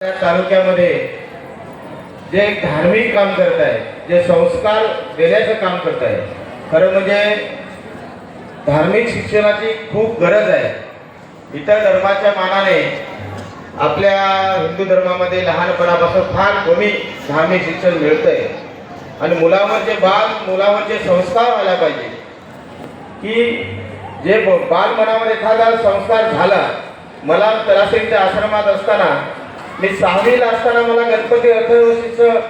तालुक्यामध्ये जे एक धार्मिक काम करत आहे जे संस्कार देण्याचं काम करत आहे खरं म्हणजे धार्मिक शिक्षणाची खूप गरज आहे. इतर धर्माच्या मानाने आपल्या हिंदू धर्मामध्ये लहानपणापासून फार कमी धार्मिक शिक्षण मिळतंय. आणि मुलावरचे बाल मुलावरचे संस्कार व्हायला पाहिजे की जे बाल बालमनावर एखादा संस्कार झाला मला तलासेच्या आश्रमात असताना मी सहावीला असताना मला गणपती अर्थव्यवस्थेचं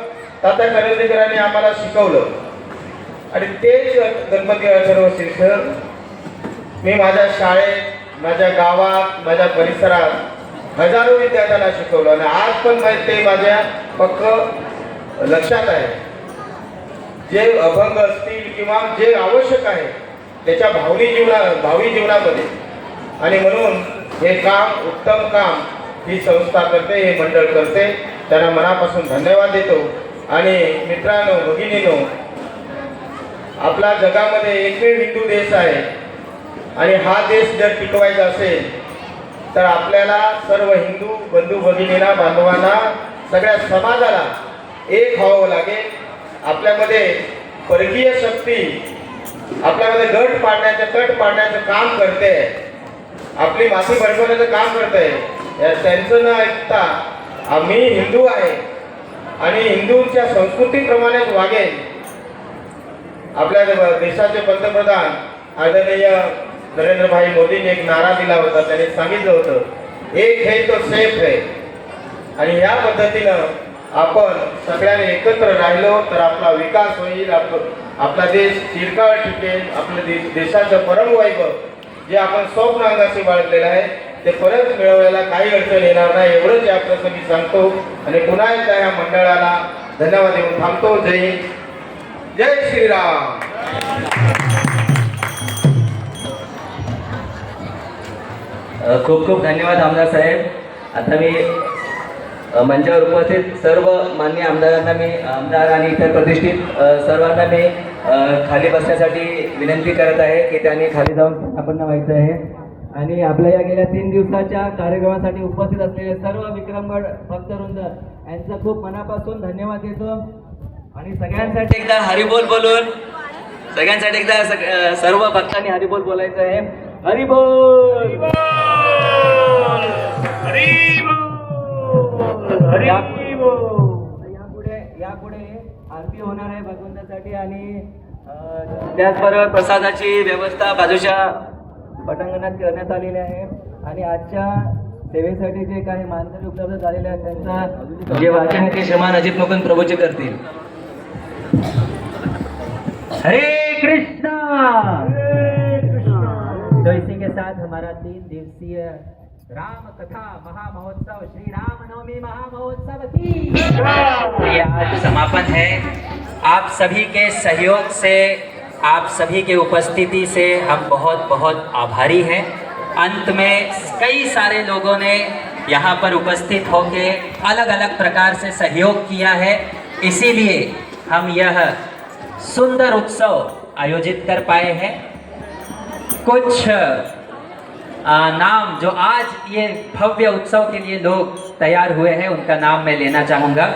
तात्या करंदीकरांनी आम्हाला शिकवलं. आणि तेच गणपती अर्थव्यवस्थेचं मी माझ्या शाळेत माझ्या गावात माझ्या परिसरात हजारो विद्यार्थ्यांना शिकवलं. आणि आज पण ते माझ्या पक्क लक्षात आहे. जे अभंग असतील किंवा जे आवश्यक आहे त्याच्या भावनी जीवना भावी जीवनामध्ये. आणि म्हणून हे काम उत्तम काम ही संस्था करते हे मंडळ करते. त्यांना मनापासून धन्यवाद देतो. आणि मित्रांनो भगिनीनो आपला जगामध्ये एकमेव हिंदू देश आहे. आणि हा देश जर टिकवायचा असेल तर आपल्याला सर्व हिंदू बंधू भगिनींना बांधवांना सगळ्या समाजाला एक व्हावं लागेल. आपल्यामध्ये परकीय शक्ती आपल्यामध्ये गट पाडण्याचं तट पाडण्याचं काम करते. आपली माती भडकवण्याचं काम करते. त्यांचं न ऐकता आम्ही हिंदू आहे. आणि हिंदूंच्या संस्कृतीप्रमाणेच वागेल आपल्या देशाचे पंतप्रधान आदरणीय नरेंद्रभाई मोदींनी एक नारा दिला होता. त्यांनी सांगितलं होतं एक है तो सेफ है. आणि या पद्धतीनं आपण सगळ्यांनी एकत्र राहिलो तर आपला विकास होईल आप- आपला देश चिरकाळ टिकेल आपल्या देश देशाचं परमवैभव जे आपण स्वप्न अंगाशी बाळगलेलं आहे ते परत मिळवण्याला काही अडचण येणार नाही एवढंच या प्रसंगी सांगतो. आणि पुन्हा एकदा या मंडळाला धन्यवाद देऊन थांबतो. जय जय श्रीराम. खूप खूप धन्यवाद आमदार साहेब. आता मी मंचावर उपस्थित सर्व मान्य आमदारांना मी आमदार आणि इतर प्रतिष्ठित सर्वांना मी खाली बसण्यासाठी विनंती करत आहे की त्यांनी खाली जाऊन आपण व्हायचं आहे. आणि आपल्या या गेल्या तीन दिवसाच्या कार्यक्रमासाठी उपस्थित असलेले सर्व विक्रमगड भक्तवृंद यांचा खूप मनापासून धन्यवाद देतो. आणि सगळ्यांसाठी एकदा हरिबोल बोलून सगळ्यांसाठी एकदा सग- सर्व भक्तांनी हरिबोल बोलायचं आहे. हरिबोल! या- यापुढे यापुढे आरती होणार आहे भगवंतासाठी आणि त्याचबरोबर प्रसादाची व्यवस्था बाजूच्या पटांगणात करण्यात आलेली आहे. आणि आजच्या सेवेसाठी जे काही मानकरी उपलब्ध झालेले आहेत त्यांचा जे वाचन आहे ते श्रीमान अजित मुकुंद प्रभूजी करतील. हरे कृष्णा! तो इसी के साथ हमारा तीन दिवसीय राम कथा महामहोत्सव श्री राम नवमी महामहोत्सव की। ये आज समापन है। आप सभी के सहयोग से आप सभी के उपस्थिति से हम बहुत बहुत आभारी हैं। अंत में कई सारे लोगों ने यहाँ पर उपस्थित होके अलग अलग प्रकार से सहयोग किया है। इसीलिए हम यह सुंदर उत्सव आयोजित कर पाए हैं। कुछ नाम जो आज ये भव्य उत्सव के लिए लोग तैयार हुए हैं, उनका नाम मैं लेना चाहूँगा।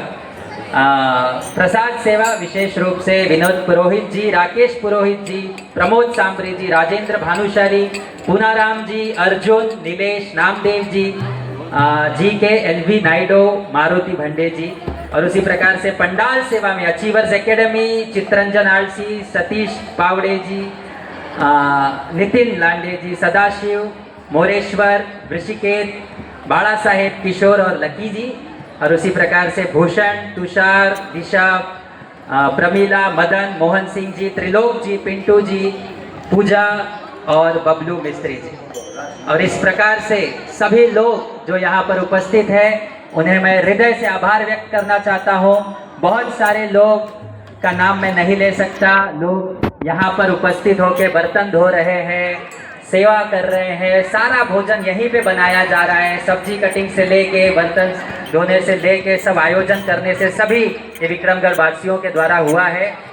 प्रसाद सेवा विशेष रूप से Vinod Purohit ji Rakesh Purohit ji Pramod Sambare ji Rajendra Bhanushali Poonaram ji Arjun Nilesh Namdev ji ji K L V Naidu Maruti Bhande ji और उसी प्रकार से पंडाल सेवा में अचीवर्स एकेडमी चित्रंजन आलसी सतीश पावड़े जी नितिन लांडे जी सदाशिव मोरेश्वर ऋषिकेत बाला साहेब किशोर और लकी जी और उसी प्रकार से भूषण, तुषार दिशा प्रमीला, मदन, मोहन सिंह जी, त्रिलोक जी, पिंटू जी, पूजा और बबलू मिस्त्री जी। और इस प्रकार से सभी लोग जो यहाँ पर उपस्थित हैं, उन्हें मैं हृदय से आभार व्यक्त करना चाहता हूँ। बहुत सारे लोग का नाम मैं नहीं ले सकता। लोग यहाँ पर उपस्थित होकर बर्तन धो रहे हैं, सेवा कर रहे हैं, सारा भोजन यहीं पे बनाया जा रहा है। सब्ज़ी कटिंग से लेके बर्तन धोने से लेके सब आयोजन करने से सभी ये विक्रमगढ़ वासियों के द्वारा हुआ है।